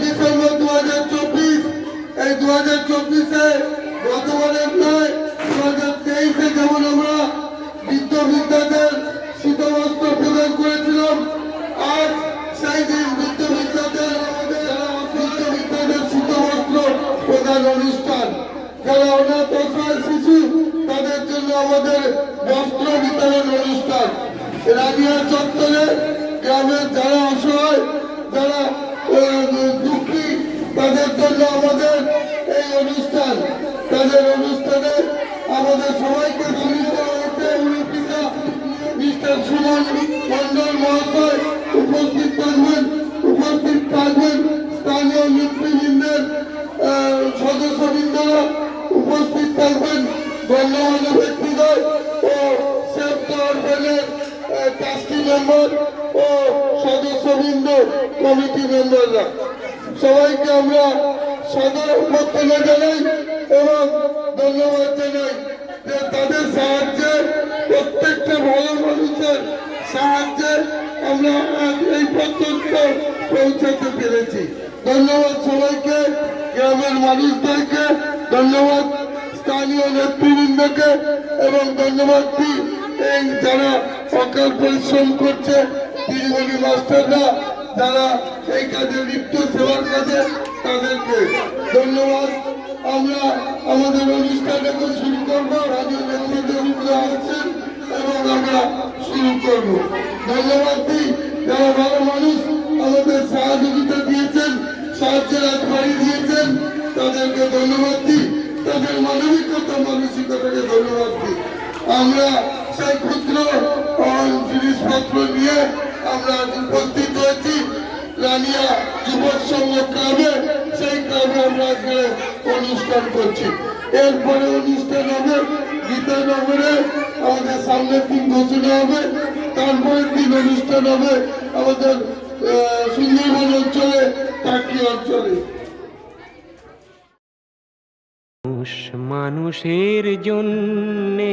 December দু চব্বিশ এই দু হাজার চব্বিশে গতবারের নয় দু হাজার তেইশে যেমন আমরা বৃদ্ধ বৃদ্ধাদের শীতবস্ত্র প্রদান করেছিলাম আজ সেই দিন যারা অনাথ শিশু তাদের জন্য আমাদের বস্ত্র বিতরণ অনুষ্ঠান। রানিয়া চত্বরে গ্রামের যারা অসহায়, যারা দুঃখী, তাদের জন্য আমাদের এই অনুষ্ঠান। তাদের অনুষ্ঠানে আমাদের সবাইকে হয়েছে পিতা মিস্টার সুমন মন্ডল মহাশয়। গণ্যমান্য ব্যক্তিদের ও ও সদস্যবৃন্দ কমিটি মেম্বাররা সবাইকে আমরা সদর অভ্যর্থনা জানাই এবং ধন্যবাদ জানাই যে তাদের সাহায্যে প্রত্যেকটা ভালো মানুষের সাহায্যে আমরা আজ এই পর্যন্ত পৌঁছাতে পেরেছি। ধন্যবাদ সবাইকে, গ্রামের মানুষদেরকে, ধন্যবাদ। স্থানীয় নেতৃবৃন্দকে এবং ধন্যবাদ দিই। এই যারা অকাল পরিশ্রম করছে, দিদিমণি মাস্টাররা যারা এই কাজে লিপ্ত, সেবার কাজে তাদেরকে ধন্যবাদ। আমরা আমাদের অনুষ্ঠান এখন শুরু করব। রাজ্য আছেন এবং আমরা নিয়ে আমরা উপস্থিত হয়েছি। রানিয়া যুবক সংঘ ক্লাবে, সেই ক্লাবে আমরা আজকে অনুষ্ঠান করছি। এরপরে অনুষ্ঠান হবে গীতানগরে আমাদের সামনের দিন ঘোষণা হবে। তারপরের দিন অনুষ্ঠান হবে আমাদের সুন্দরবন অঞ্চলে টাকি অঞ্চলে। মানুষের জন্যে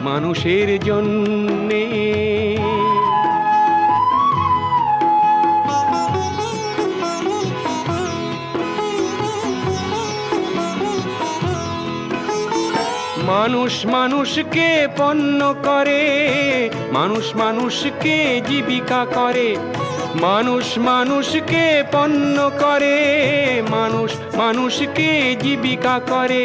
মানুষের জন্যে। মানুষ মানুষকে পণ্য করে, মানুষ মানুষকে জীবিকা করে, মানুষ মানুষকে পণ্য করে, মানুষ মানুষকে জীবিকা করে।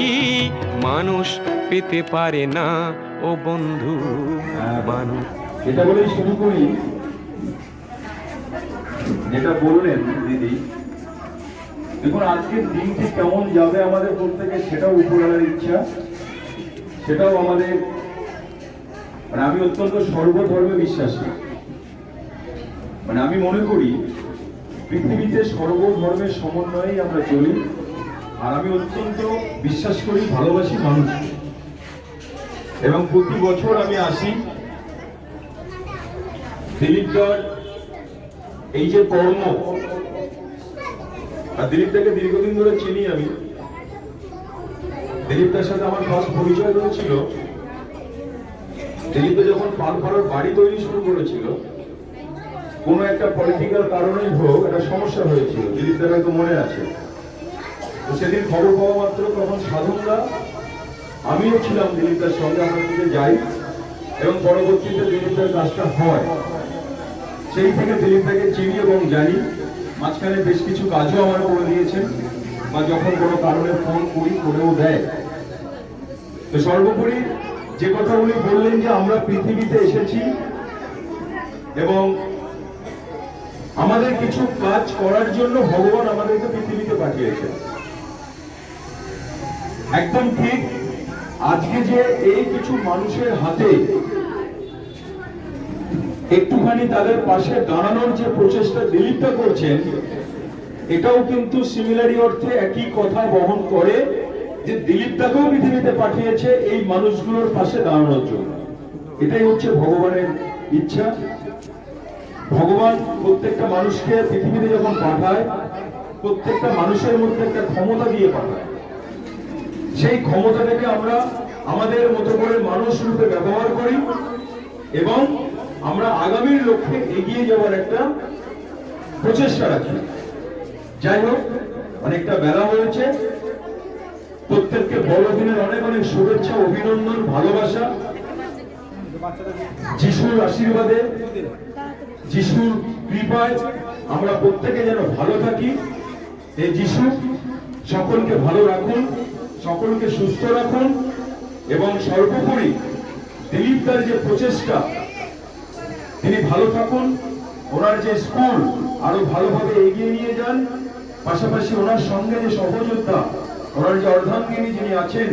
কি মানুষ পেতে পারে না। ও বন্ধু, মানুষ। এটা বলেই শুরু করি, যেটা বললেন দিদি, দেখুন, আজকের দিনটি কেমন যাবে আমাদের প্রত্যেকে সেটাও উপরালার ইচ্ছা। সেটাও আমাদের মানে আমি অত্যন্ত সর্বধর্মে বিশ্বাসী। মানে আমি মনে করি, পৃথিবীতে সর্বধর্মের সমন্বয়েই আমরা চলি। আর আমি অত্যন্ত বিশ্বাস করি, ভালোবাসি মানুষ। এবং প্রতি বছর আমি আসি। দিলীপদার এই যে কর্ম, আর দিলীপদাকে দীর্ঘদিন ধরে চিনি আমি। দিলীপদার সাথে আমার ফার্স্ট পরিচয় হয়েছিল। দিলীপদা যখন পালপাড়ার বাড়ি তৈরি শুরু করেছিল, কোনো একটা পলিটিক্যাল কারণেই হোক একটা সমস্যা হয়েছিল। দিলীপদার হয়তো মনে আছে। সেদিন খবর পাওয়া মাত্র তখন সাধনরা আমিও ছিলাম দিলীপদার সঙ্গে, আমরা দিকে যাই, এবং পরবর্তীতে দিলীপদার কাজটা হয়। সেই থেকে দিলীপদাকে চিনি এবং জানি। মাঝখানে বেশ কিছু কাজও আমার করে দিয়েছেন, বা যখন কোনো কারণে ফোন করি, করেও দেয়। তো সর্বোপরি যে কথা উনি বললেন যে আমরা পৃথিবীতে এসেছি, এবং আমাদের কিছু কাজ করার জন্য ভগবান আমাদেরকে পৃথিবীতে পাঠিয়েছেন। একদম ঠিক। আজকে যে এই কিছু মানুষের হাতে একটুখানি তাদের পাশে দাঁড়ানোর যে প্রচেষ্টা দিলীপটা করছেন, এটাও কিন্তু সিমিলারি অর্থে একই কথা বহন করে যে দিলীপটাকেও পৃথিবীতে পাঠিয়েছে এই মানুষগুলোর পাশে দাঁড়ানোর জন্য। এটাই হচ্ছে ভগবানের ইচ্ছা। ভগবান প্রত্যেকটা মানুষকে পৃথিবীতে যখন পাঠায়, প্রত্যেকটা মানুষের মধ্যে একটা ক্ষমতা দিয়ে পাঠায়। সেই ক্ষমতাটাকে আমরা আমাদের মতো করে মানুষ রূপে ব্যবহার করি এবং আমরা আগামীর লক্ষ্যে এগিয়ে যাওয়ার একটা প্রচেষ্টা রাখি। যাই হোক, অনেকটা বেলা হয়েছে। প্রত্যেককে বড়দিনের অনেক অনেক শুভেচ্ছা, অভিনন্দন, ভালোবাসা। যিশুর আশীর্বাদে, যিশুর কৃপায় আমরা প্রত্যেকে যেন ভালো থাকি। এই যিশু সকলকে ভালো রাখুন। সকলকে সুস্থ রাখুন এবং সর্বোপরি দিলীপদার যে প্রচেষ্টা, তিনি ভালো থাকুন, ওনার যে স্কুল আরও ভালোভাবে এগিয়ে নিয়ে যান, পাশাপাশি ওনার সঙ্গে যে সহযোদ্ধা, ওনার যে অর্ধাঙ্গিনী যিনি আছেন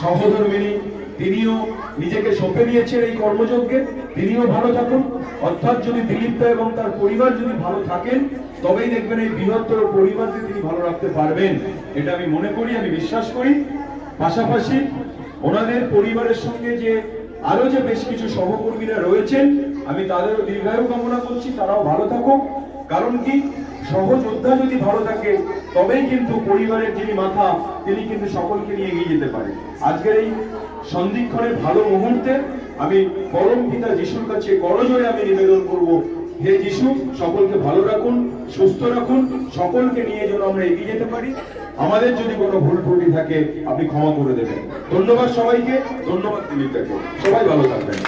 সহধর্মিনী তিনিও নিজেকে সঁপে নিয়েছেন এই কর্মযজ্ঞে, তিনিও ভালো থাকুন। অর্থাৎ যদি দিলীপদা এবং তার পরিবার যদি ভালো থাকেন তবেই দেখবেন এই বৃহত্তর পরিবারকে তিনি ভালো রাখতে পারবেন। এটা আমি মনে করি, আমি বিশ্বাস করি। পাশাপাশি ওনাদের পরিবারের সঙ্গে যে আরও যে বেশ কিছু সহকর্মীরা রয়েছেন, আমি তাদেরও দীর্ঘায়ু কামনা করছি, তারাও ভালো থাকুক। কারণ কি? সহযোদ্ধা যদি ভালো থাকে, তবেই কিন্তু পরিবারের যিনি মাথা, তিনি কিন্তু সকলকে নিয়ে এগিয়ে যেতে পারে। আজকের এই সন্ধিক্ষণের ভালো মুহূর্তে আমি পরম পিতা যিশুর কাছে করজোরে আমি নিবেদন করব। হে যিশু, সকলকে ভালো রাখুন, সুস্থ রাখুন, সকলকে নিয়ে যেন আমরা এগিয়ে যেতে পারি। আমাদের যদি কোনো ভুল ত্রুটি থাকে, আপনি ক্ষমা করে দেবেন। ধন্যবাদ সবাইকে, ধন্যবাদ দিলীপটাকে সবাই ভালো থাকবেন।